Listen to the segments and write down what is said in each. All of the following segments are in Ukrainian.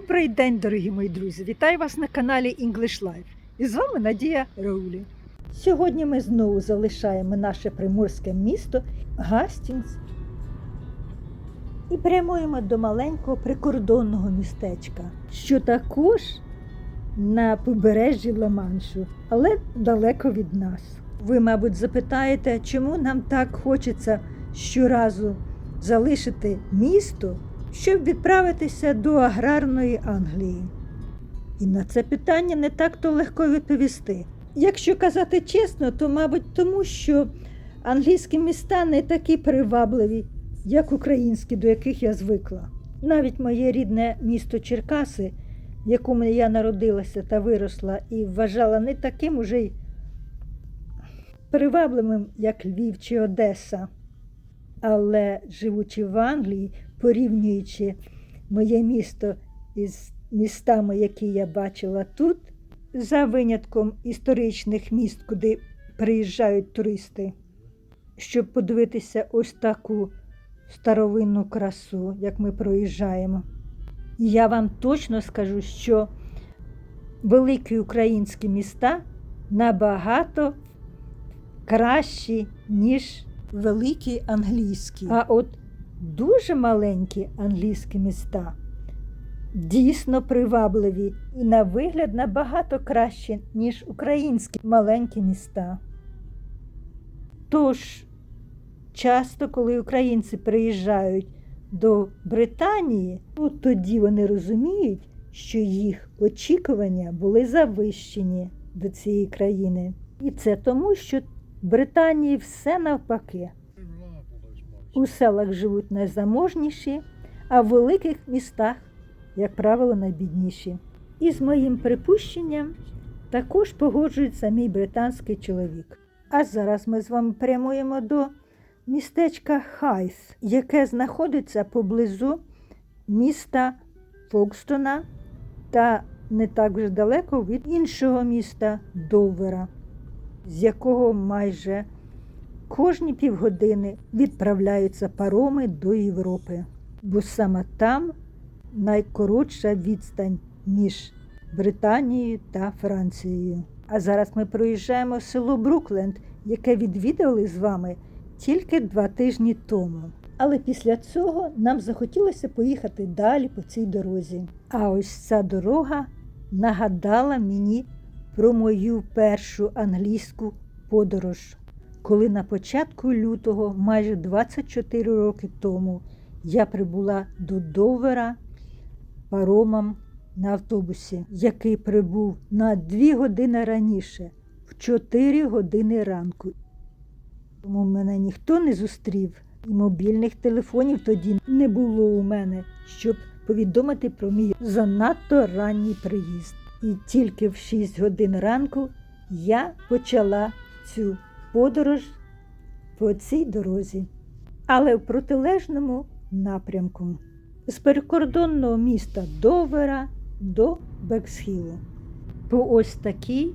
Добрий день, дорогі мої друзі! Вітаю вас на каналі English Life. І з вами Надія Раулі. Сьогодні ми знову залишаємо наше приморське місто Гастінгс і прямуємо до маленького прикордонного містечка, що також на побережжі Ла-Маншу, але далеко від нас. Ви, мабуть, запитаєте, чому нам так хочеться щоразу залишити місто, щоб відправитися до аграрної Англії? І на це питання не так то легко відповісти. Якщо казати чесно, то, мабуть, тому що англійські міста не такі привабливі, як українські, до яких я звикла. Навіть моє рідне місто Черкаси, в якому я народилася та виросла, і вважала не таким уже й привабливим, як Львів чи Одеса. Але живучи в Англії, порівнюючи моє місто із містами, які я бачила тут, за винятком історичних міст, куди приїжджають туристи, щоб подивитися ось таку старовинну красу, як ми проїжджаємо. Я вам точно скажу, що великі українські міста набагато кращі, ніж великі англійські. А от дуже маленькі англійські міста дійсно привабливі і на вигляд набагато краще, ніж українські маленькі міста. Тож, часто, коли українці приїжджають до Британії, ну, тоді вони розуміють, що їх очікування були завищені до цієї країни. І це тому, що Британії все навпаки. У селах живуть найзаможніші, а в великих містах, як правило, найбідніші. І з моїм припущенням також погоджується мій британський чоловік. А зараз ми з вами прямуємо до містечка Хайс, яке знаходиться поблизу міста Фокстона та не так вже далеко від іншого міста Довера, з якого майже кожні півгодини відправляються пароми до Європи, бо саме там найкоротша відстань між Британією та Францією. А зараз ми проїжджаємо село Брукленд, яке відвідали з вами тільки два тижні тому. Але після цього нам захотілося поїхати далі по цій дорозі. А ось ця дорога нагадала мені про мою першу англійську подорож, коли на початку лютого, майже 24 роки тому, я прибула до Довера паромом на автобусі, який прибув на 2 години раніше, в 4 години ранку. Тому мене ніхто не зустрів, і мобільних телефонів тоді не було у мене, щоб повідомити про мій занадто ранній приїзд. І тільки в 6 годин ранку я почала цю подорож по цій дорозі, але в протилежному напрямку з прикордонного міста Довера до Бексхілу. По ось такій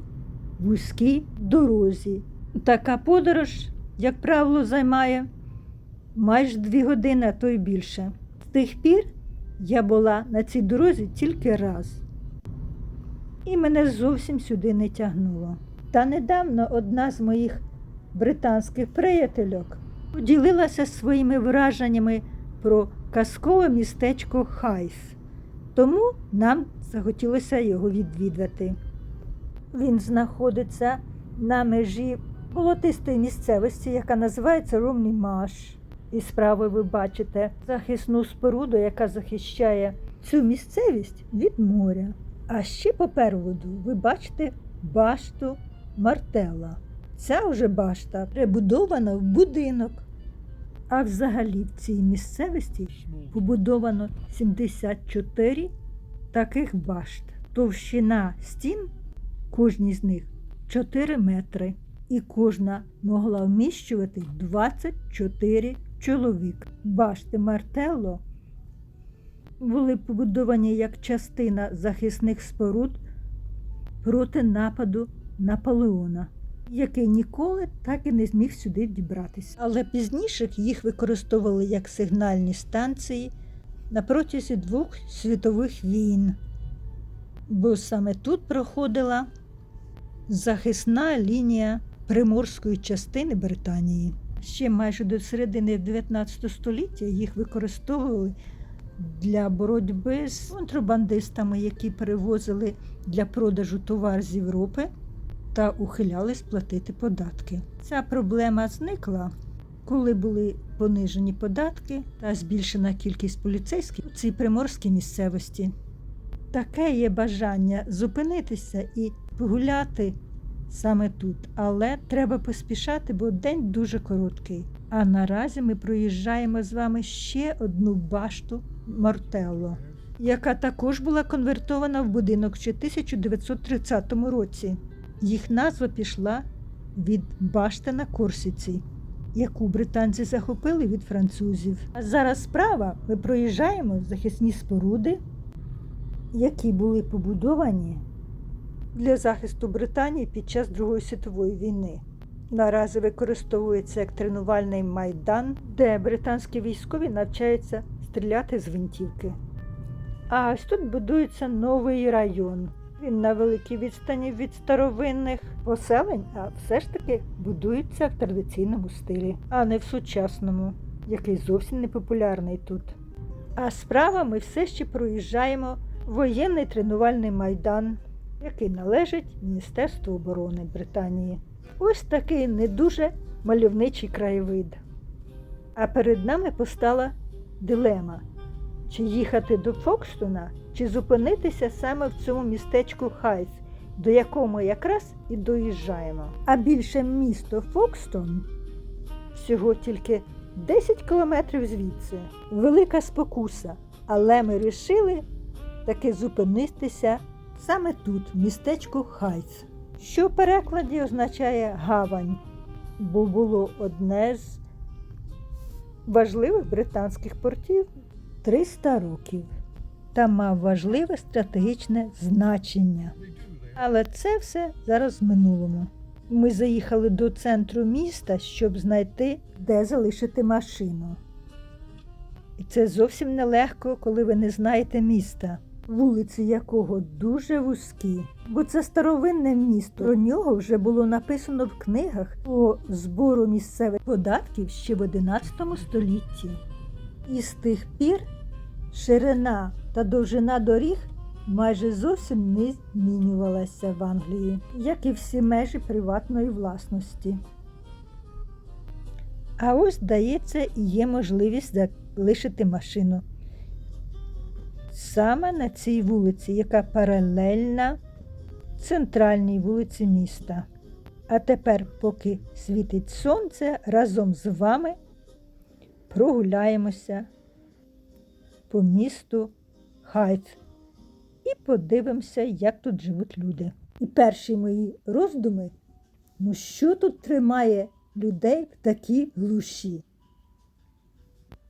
вузькій дорозі. Така подорож, як правило, займає майже дві години, а то й більше. З тих пір я була на цій дорозі тільки раз. І мене зовсім сюди не тягнуло. Та недавно одна з моїх британських приятельок поділилася своїми враженнями про казкове містечко Хайс. Тому нам захотілося його відвідати. Він знаходиться на межі болотистої місцевості, яка називається Ромні Маш. І справи ви бачите захисну споруду, яка захищає цю місцевість від моря. А ще попереду ви бачите башту Мартела. Ця вже башта прибудована в будинок. А взагалі в цій місцевості побудовано 74 таких башт. Товщина стін, кожній з них 4 метри, і кожна могла вміщувати 24 чоловік. Башти Мартелло були побудовані як частина захисних споруд проти нападу Наполеона, який ніколи так і не зміг сюди дібратися. Але пізніше їх використовували як сигнальні станції на протязі двох світових війн, бо саме тут проходила захисна лінія приморської частини Британії. Ще майже до середини 19 століття їх використовували для боротьби з контрабандистами, які перевозили для продажу товар з Європи та ухилялись платити податки. Ця проблема зникла, коли були понижені податки та збільшена кількість поліцейських у цій приморській місцевості. Таке є бажання зупинитися і погуляти саме тут, але треба поспішати, бо день дуже короткий. А наразі ми проїжджаємо з вами ще одну башту Мортелло, яка також була конвертована в будинок ще 1930 році. Їх назва пішла від башти на Корсіці, яку британці захопили від французів. А зараз справа ми проїжджаємо захисні споруди, які були побудовані для захисту Британії під час Другої світової війни. Наразі використовується як тренувальний майдан, де британські військові навчаються стріляти з гвинтівки. А ось тут будується новий район. Він на великій відстані від старовинних поселень, а все ж таки будується в традиційному стилі, а не в сучасному, який зовсім не популярний тут. А справа ми все ще проїжджаємо воєнний тренувальний майдан, який належить Міністерству оборони Британії. Ось такий не дуже мальовничий краєвид. А перед нами постала дилема, чи їхати до Фокстона, чи зупинитися саме в цьому містечку Хайс, до якого якраз і доїжджаємо. А більше місто Фокстон всього тільки 10 кілометрів звідси. Велика спокуса. Але ми вирішили таки зупинитися саме тут, в містечку Хайс, що в перекладі означає гавань, бо було одне з важливих британських портів 300 років та мав важливе стратегічне значення. Але це все зараз в минулому. Ми заїхали до центру міста, щоб знайти, де залишити машину. І це зовсім нелегко, коли ви не знаєте міста, вулиці якого дуже вузькі. Бо це старовинне місто. Про нього вже було написано в книгах по збору місцевих податків ще в 11 столітті. І з тих пір ширина та довжина доріг майже зовсім не змінювалася в Англії, як і всі межі приватної власності. А ось, здається, є можливість залишити машину. Саме на цій вулиці, яка паралельна центральній вулиці міста. А тепер, поки світить сонце, разом з вами прогуляємося по місту Хайт і подивимося, як тут живуть люди. І перші мої роздуми, ну що тут тримає людей в такій глуші?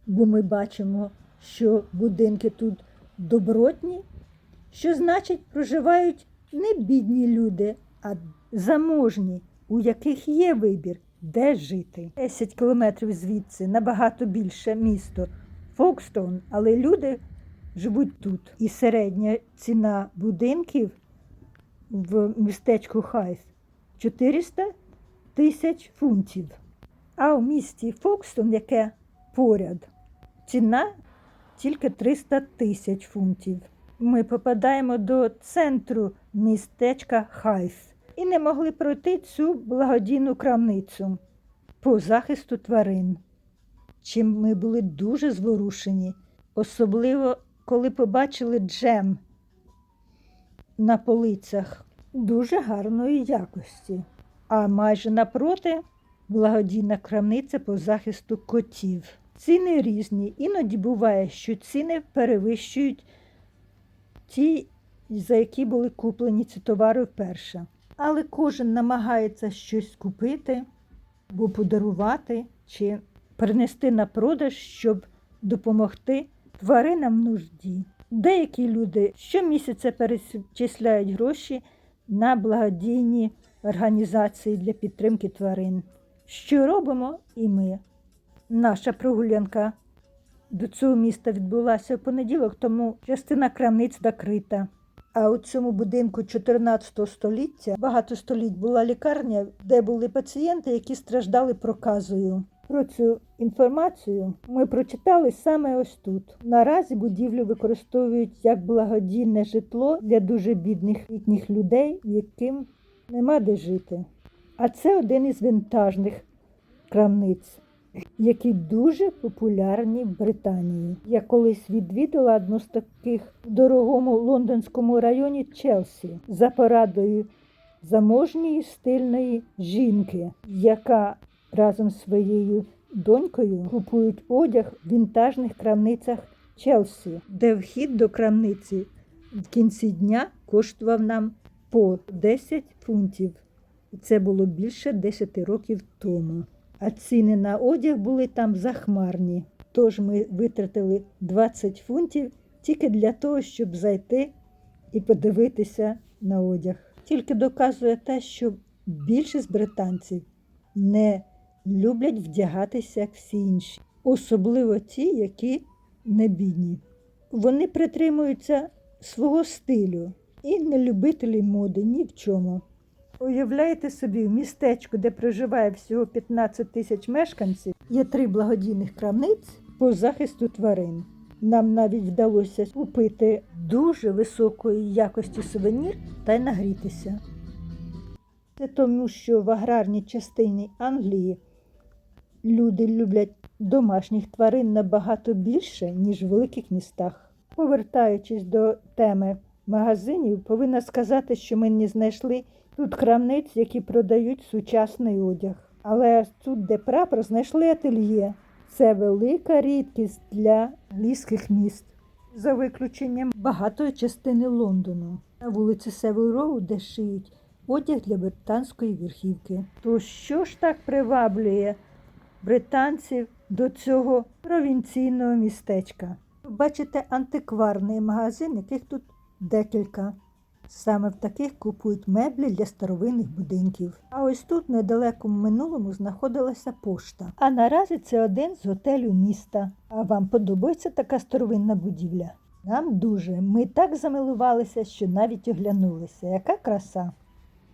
Бо ми бачимо, що будинки тут добротні, що значить проживають не бідні люди, а заможні, у яких є вибір, де жити. 10 кілометрів звідси набагато більше місто Фокстон, але люди живуть тут. І середня ціна будинків в містечку Хайс 400 тисяч фунтів. А в місті Фокстон, яке поряд, ціна тільки 300 тисяч фунтів. Ми попадаємо до центру містечка Хайс і не могли пройти цю благодійну крамницю по захисту тварин. Чим ми були дуже зворушені, особливо коли побачили джем на полицях дуже гарної якості. А майже напроти благодійна крамниця по захисту котів. Ціни різні. Іноді буває, що ціни перевищують ті, за які були куплені ці товари вперше. Але кожен намагається щось купити або подарувати чи принести на продаж, щоб допомогти тваринам в нужді. Деякі люди щомісяця перечисляють гроші на благодійні організації для підтримки тварин. Що робимо і ми? Наша прогулянка до цього міста відбулася в понеділок, тому частина крамниць закрита. А у цьому будинку 14 століття багато століть була лікарня, де були пацієнти, які страждали проказою. Про цю інформацію ми прочитали саме ось тут. Наразі будівлю використовують як благодійне житло для дуже бідних літніх людей, яким нема де жити. А це один із вінтажних крамниць, які дуже популярні в Британії. Я колись відвідала одну з таких в дорогому лондонському районі Челсі за порадою заможньої стильної жінки, яка разом з своєю донькою купують одяг в вінтажних крамницях Челсі, де вхід до крамниці в кінці дня коштував нам по 10 фунтів. Це було більше 10 років тому. А ціни на одяг були там захмарні. Тож ми витратили 20 фунтів тільки для того, щоб зайти і подивитися на одяг. Тільки доказує те, що більшість британців не люблять вдягатися як всі інші, особливо ті, які не бідні. Вони притримуються свого стилю і не любителі моди ні в чому. Уявляєте собі, в містечку, де проживає всього 15 тисяч мешканців, є три благодійних крамниць по захисту тварин. Нам навіть вдалося купити дуже високої якості сувенір та й нагрітися. Це тому, що в аграрній частині Англії люди люблять домашніх тварин набагато більше, ніж в великих містах. Повертаючись до теми магазинів, повинна сказати, що ми не знайшли тут крамниць, які продають сучасний одяг. Але тут, де прапор, знайшли ательє. Це велика рідкість для англійських міст. За виключенням багатої частини Лондону. На вулиці Севил Роу, де шиють одяг для британської верхівки. То що ж так приваблює британців до цього провінційного містечка? Бачите антикварний магазин, яких тут декілька. Саме в таких купують меблі для старовинних будинків. А ось тут, в недалекому минулому, знаходилася пошта. А наразі це один з готелів міста. А вам подобається така старовинна будівля? Нам дуже. Ми так замилувалися, що навіть оглянулися. Яка краса!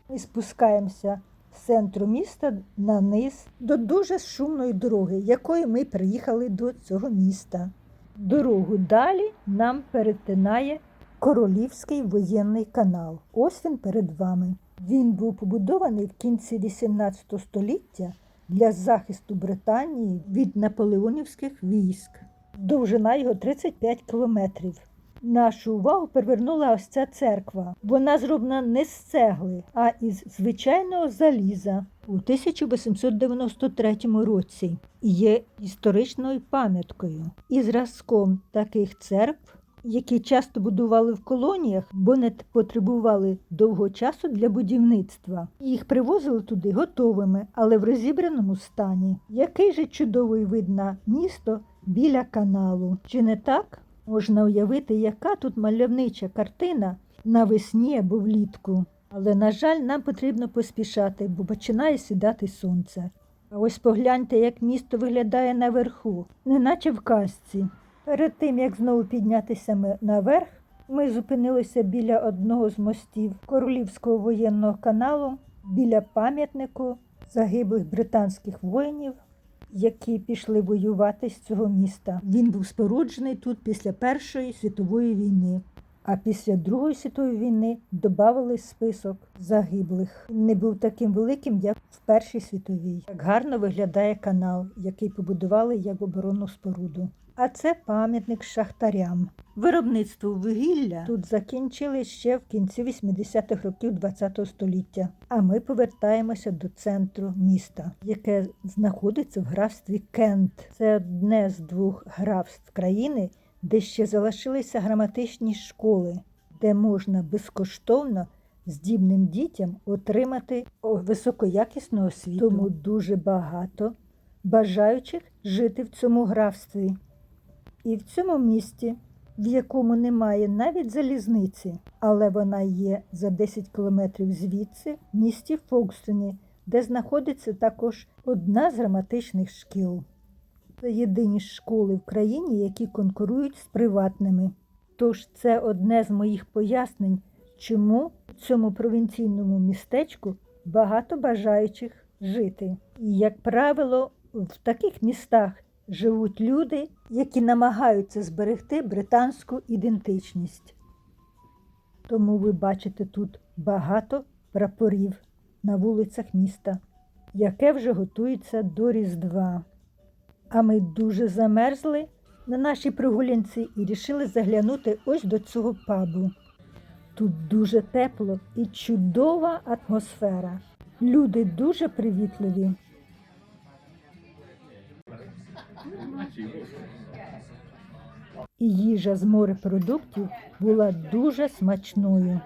Ми спускаємося з центру міста на низ до дуже шумної дороги, якою ми приїхали до цього міста. Дорогу далі нам перетинає Королівський воєнний канал. Ось він перед вами. Він був побудований в кінці 18 століття для захисту Британії від наполеонівських військ. Довжина його 35 кілометрів. Нашу увагу привернула ось ця церква. Вона зроблена не з цегли, а із звичайного заліза у 1893 році і є історичною пам'яткою і зразком таких церкв які часто будували в колоніях, бо не потребували довго часу для будівництва. Їх привозили туди готовими, але в розібраному стані. Який же чудовий вид на місто біля каналу? Чи не так? Можна уявити, яка тут мальовнича картина навесні або влітку. Але, на жаль, нам потрібно поспішати, бо починає сідати сонце. А ось погляньте, як місто виглядає наверху, неначе в казці. Перед тим, як знову піднятися наверх, ми зупинилися біля одного з мостів Королівського воєнного каналу, біля пам'ятнику загиблих британських воїнів, які пішли воювати з цього міста. Він був споруджений тут після Першої світової війни. А після Другої світової війни додали список загиблих. Не був таким великим, як в Першій світовій. Так гарно виглядає канал, який побудували як оборонну споруду. А це пам'ятник шахтарям. Виробництво вугілля тут закінчили ще в кінці 80-х років ХХ століття. А ми повертаємося до центру міста, яке знаходиться в графстві Кент. Це одне з двох графств країни, де ще залишилися граматичні школи, де можна безкоштовно здібним дітям отримати високоякісну освіту. Тому дуже багато бажаючих жити в цьому графстві. І в цьому місті, в якому немає навіть залізниці, але вона є за 10 кілометрів звідси, в місті Фокстоні, де знаходиться також одна з граматичних шкіл. Це єдині школи в країні, які конкурують з приватними. Тож це одне з моїх пояснень, чому в цьому провінційному містечку багато бажаючих жити. І, як правило, в таких містах живуть люди, які намагаються зберегти британську ідентичність. Тому ви бачите тут багато прапорів на вулицях міста, яке вже готується до Різдва. А ми дуже замерзли на нашій прогулянці і рішили заглянути ось до цього пабу. Тут дуже тепло і чудова атмосфера. Люди дуже привітливі. Їжа з морепродуктів була дуже смачною.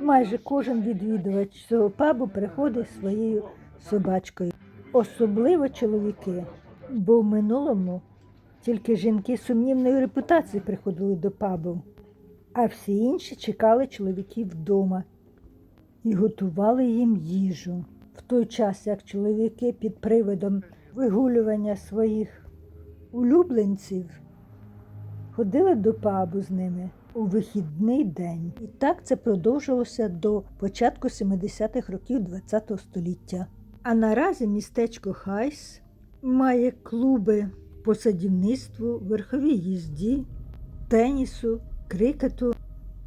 Майже кожен відвідувач цього пабу приходить зі своєю собачкою, особливо чоловіки, бо в минулому тільки жінки сумнівної репутації приходили до пабу, а всі інші чекали чоловіків вдома і готували їм їжу. В той час, як чоловіки під приводом вигулювання своїх улюбленців ходили до пабу з ними у вихідний день. І так це продовжилося до початку 70-х років ХХ століття. А наразі містечко Хайс має клуби по садівництву, верховій їзді, тенісу, крикету,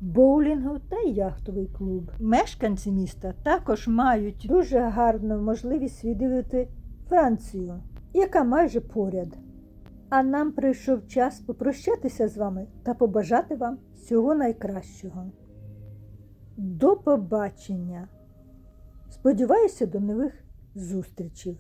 боулінгу та яхтовий клуб. Мешканці міста також мають дуже гарну можливість відвідати Францію, яка майже поряд. А нам прийшов час попрощатися з вами та побажати вам всього найкращого. До побачення! Сподіваюся, до нових зустрічей!